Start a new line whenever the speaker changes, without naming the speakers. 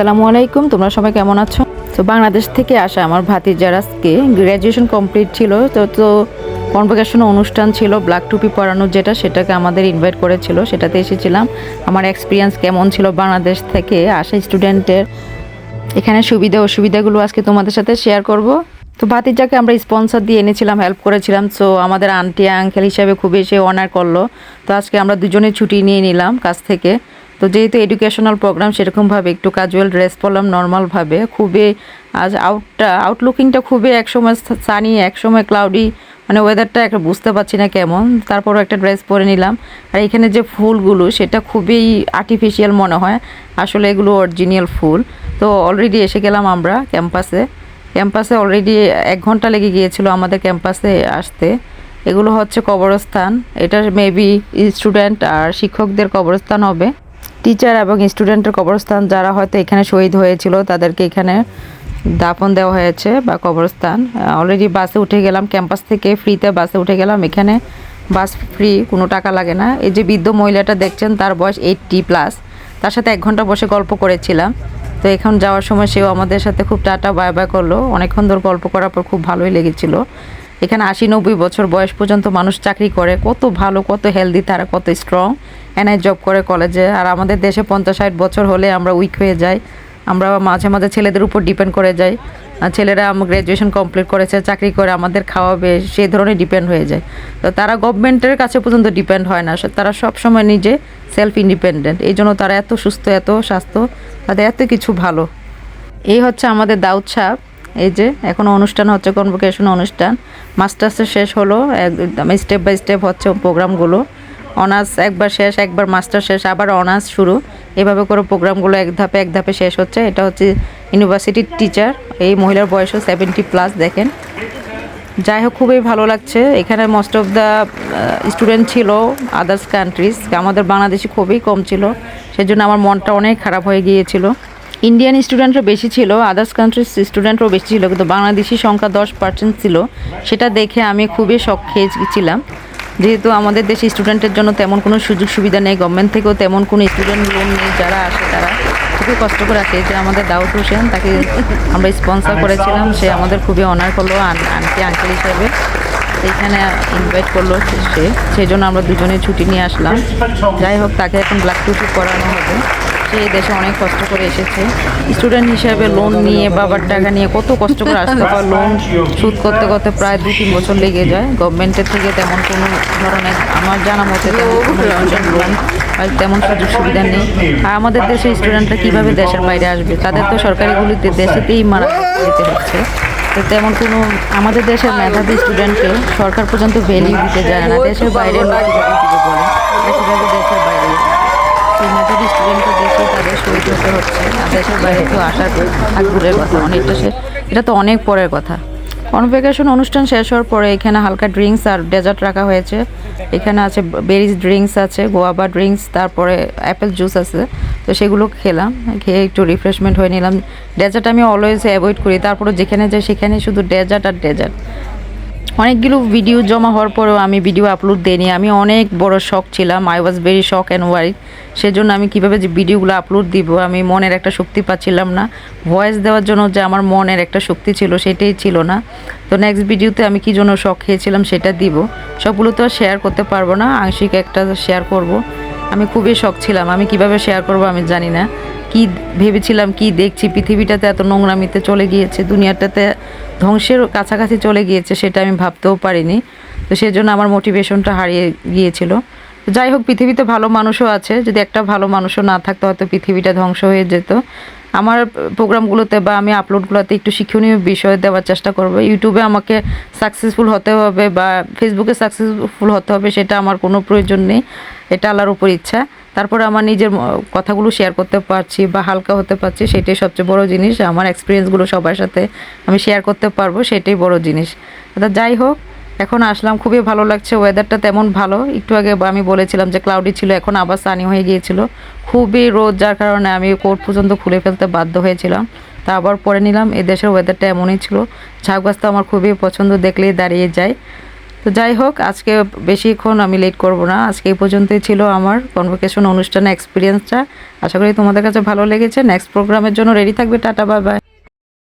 আসসালামু আলাইকুম, তোমরা সবাই কেমন আছো? তো বাংলাদেশ থেকে আসা আমার ভাতিজার আজকে গ্র্যাজুয়েশন কমপ্লিট ছিল, তো তো কনভোকেশন অনুষ্ঠান ছিল ব্ল্যাক টুপি পরানো যেটা, সেটাকে আমাদের ইনভাইট করেছিল, সেটাতে এসেছিলাম। আমার এক্সপিরিয়েন্স কেমন ছিল বাংলাদেশ থেকে আসা স্টুডেন্টের এখানে সুবিধা, অসুবিধাগুলো আজকে তোমাদের সাথে শেয়ার করব। তো ভাতিজাকে আমরা স্পন্সর দিয়ে এনেছিলাম হেল্প করেছিলাম সো আমাদের আন্টি আঙ্কেল হিসাবে খুবই সে অনার করল। তো আজকে আমরা দুজনে ছুটি নিয়ে নিলাম কাছ থেকে। তো যেহেতু এডুকেশনাল প্রোগ্রাম সেরকমভাবে একটু ক্যাজুয়াল ড্রেস পরলাম নর্মালভাবে খুবই আজ আউটটা আউটলুকিংটা খুবই একসময় সানি একসময় ক্লাউডি মানে ওয়েদারটা একটা বুঝতে পারছি না কেমন। তারপরও একটা ড্রেস পরে নিলাম। আর এখানে যে ফুলগুলো, সেটা খুবই আর্টিফিশিয়াল মনে হয়। আসলে এগুলো অরিজিনাল ফুল। তো অলরেডি এসে গেলাম আমরা ক্যাম্পাসে ক্যাম্পাসে অলরেডি এক ঘণ্টা লেগে গিয়েছিল আমাদের ক্যাম্পাসে আসতে। এগুলো হচ্ছে কবরস্থান। এটা মেবি স্টুডেন্ট আর শিক্ষকদের কবরস্থান হবে। টিচার এবং স্টুডেন্টের কবরস্থান, যারা হয়তো এখানে শহীদ হয়েছিল, তাদেরকে এখানে দাফন দেওয়া হয়েছে বা কবরস্থান। অলরেডি বাসে উঠে গেলাম, ক্যাম্পাস থেকে ফ্রিতে বাসে উঠে গেলাম। এখানে বাস ফ্রি, কোনো টাকা লাগে না। এই যে বৃদ্ধ মহিলাটা দেখছেন, তার বয়স এইটটি প্লাস। তার সাথে এক ঘণ্টা বসে গল্প করেছিলাম। তো এখন যাওয়ার সময় সেও আমাদের সাথে খুব টাটা বায় বায় করল। অনেকক্ষণ ধরে গল্প করার পর খুব ভালোই লেগেছিল। এখানে আশি নব্বই বছর বয়স পর্যন্ত মানুষ চাকরি করে। কত ভালো, কত হেলদি তারা কত স্ট্রং এনআই জব করে কলেজে আর আমাদের দেশে পঞ্চাশ ষাট বছর হলে আমরা উইক হয়ে যাই। আমরা মাঝে মাঝে ছেলেদের উপর ডিপেন্ড করে যাই। ছেলেরা আমার গ্র্যাজুয়েশন কমপ্লিট করেছে, চাকরি করে, আমাদের খাওয়াবে, সেই ধরনের ডিপেন্ড হয়ে যায়। তো তারা গভর্নমেন্টের কাছে পর্যন্ত ডিপেন্ড হয় না। তারা সব সময় নিজে সেলফ ইন্ডিপেন্ডেন্ট এই জন্য তারা এত সুস্থ, এত স্বাস্থ্য, তাদের এত কিছু ভালো। এই হচ্ছে আমাদের দাউদ সাহেব। এই যে, এখন অনুষ্ঠান হচ্ছে কনভোকেশন অনুষ্ঠান। মাস্টার্সের শেষ হলো একদম স্টেপ বাই স্টেপ হচ্ছে প্রোগ্রামগুলো। অনার্স একবার শেষ, একবার মাস্টার শেষ, আবার অনার্স শুরু। এভাবে করে প্রোগ্রামগুলো এক ধাপে এক ধাপে শেষ হচ্ছে। এটা হচ্ছে ইউনিভার্সিটির টিচার এই মহিলার বয়সও সেভেন্টি প্লাস দেখেন। যাই হোক, খুবই ভালো লাগছে। এখানে মোস্ট অফ দ্য স্টুডেন্ট ছিল আদার্স কান্ট্রিজ আমাদের বাংলাদেশি খুবই কম ছিল। সেজন্য আমার মনটা অনেক খারাপ হয়ে গিয়েছিল। ইন্ডিয়ান স্টুডেন্টরা বেশি ছিল আদার্স কান্ট্রিজ স্টুডেন্টও বেশি ছিল কিন্তু বাংলাদেশি সংখ্যা দশ পার্সেন্ট ছিল। সেটা দেখে আমি খুবই শখ খেয়েছিলাম। যেহেতু আমাদের দেশে স্টুডেন্টের জন্য তেমন কোনো সুযোগ সুবিধা নেই গভর্নমেন্ট থেকেও তেমন কোনো স্টুডেন্ট লোন নেই যারা আসে তারা খুবই কষ্ট করে আসে। যে আমাদের দাউদ হোসেন তাকে আমরা স্পন্সর করেছিলাম সে আমাদের খুবই অনার করল আন্টি আঙ্কেল হিসাবে। এখানে ইনভাইট করল সে সেই জন্য আমরা দুজনে ছুটি নিয়ে আসলাম। যাই হোক তাকে এখন ব্লাড টুপি করানো হবে। সে দেশে অনেক কষ্ট করে এসেছে। স্টুডেন্ট হিসাবে লোন নিয়ে বাবার টাকা নিয়ে কত কষ্ট করে আসতে হয় লোন সুদ করতে করতে প্রায় দু তিন বছর লেগে যায়। গভর্নমেন্টের থেকে তেমন কোনো ধরনের আমার জানা মতে তেমন লোন তেমন সুযোগ সুবিধা নেই। আর আমাদের দেশে স্টুডেন্টরা কীভাবে দেশের বাইরে আসবে? তাদের তো সরকারিগুলিতে দেশেতেই মারা যেতে হচ্ছে। তো তেমন কোনো আমাদের দেশের মেধাবী স্টুডেন্টকে সরকার পর্যন্ত ভ্যালিউ দিতে যায় না। দেশের বাইরে লোক বলে কীভাবে দেশের বাইরে মেধাবী স্টুডেন্টকে দেশে তাদের শহীদ হতে হচ্ছে। আর দেশের বাইরে কেউ আসার থাক দূরের কথা। অনেকটা সে এটা তো অনেক পরের কথা। কনভোকেশন অনুষ্ঠান শেষ হওয়ার পরে এখানে হালকা ড্রিঙ্কস আর ডেজার্ট রাখা হয়েছে। এখানে আছে বেরিজ ড্রিঙ্কস আছে গোয়াবা ড্রিঙ্কস তারপরে অ্যাপেল জুস আছে। তো সেগুলো খেলাম, খেয়ে একটু রিফ্রেশমেন্ট হয়ে নিলাম। ডেজার্ট আমি অলওয়েজ অ্যাভয়েড করি। তারপরে যেখানে যাই, সেখানে শুধু ডেজার্ট আর ডেজার্ট অনেকগুলো ভিডিও জমা হওয়ার পরেও আমি ভিডিও আপলোড দিইনি। আমি অনেক বড় শখ ছিলাম। I was very shock and worry সেজন্য আমি কীভাবে যে ভিডিওগুলো আপলোড দিব, আমি মনের একটা শক্তি পাচ্ছিলাম না। ভয়েস দেওয়ার জন্য যে আমার মনের একটা শক্তি ছিল, সেটাই ছিল না। তো নেক্সট ভিডিওতে আমি কী জন্য শখ খেয়েছিলাম, সেটা দিব। সবগুলো তো শেয়ার করতে পারব না। আংশিক একটা শেয়ার করব। আমি খুবই শখ ছিলাম। আমি কীভাবে শেয়ার করব আমি জানি না। কি ভেবেছিলাম, কি দেখছি? পৃথিবীটাতে এত নোংরামিতে চলে গিয়েছে, দুনিয়াটাতে ধ্বংসের কাছাকাছি চলে গিয়েছে, সেটা আমি ভাবতেও পারিনি। তো সেজন্য আমার মোটিভেশনটা হারিয়ে গিয়েছিল। যাই হোক, পৃথিবীতে ভালো মানুষও আছে। যদি একটা ভালো মানুষও না থাকতো, হয়তো পৃথিবীটা ধ্বংস হয়ে যেত। আমার প্রোগ্রামগুলোতে বা আমি আপলোডগুলোতে একটু শিক্ষণীয় বিষয় দেওয়ার চেষ্টা করব। ইউটিউবে আমাকে সাকসেসফুল হতে হবে বা ফেসবুকে সাকসেসফুল হতে হবে, সেটা আমার কোনো প্রয়োজন নেই। এটা আল্লাহর উপর ইচ্ছা। তারপরে আমার নিজের কথাগুলো শেয়ার করতে পারছি বা হালকা হতে পারছি, সেটাই সবচেয়ে বড় জিনিস। আমার এক্সপিরিয়েন্সগুলো সবার সাথে আমি শেয়ার করতে পারব, সেটাই বড় জিনিস। তা যাই হোক, এখন আসলাম। খুবই ভালো লাগছে ওয়েদারটা তেমন ভালো। একটু আগে আমি বলেছিলাম যে ক্লাউডি ছিল, এখন আবার সানি হয়ে গিয়েছিল। খুবই রোদ, যার কারণে আমি কোট পর্যন্ত খুলে ফেলতে বাধ্য হয়েছিলাম। তা আবার পরে নিলাম, এই দেশের ওয়েদারটা এমনই ছিল। ঝাউ গাছ তো আমার খুবই পছন্দ, দেখলেই দাঁড়িয়ে যায়। তো যাই হোক, আজকে বেশিক্ষণ আমি লেট করব না। আজকে এই পর্যন্তই ছিল আমার কনভোকেশন অনুষ্ঠানের এক্সপিরিয়েন্সটা আশা করি তোমাদের কাছে ভালো লেগেছে। নেক্সট প্রোগ্রামের জন্য রেডি থাকবে। Tata bye bye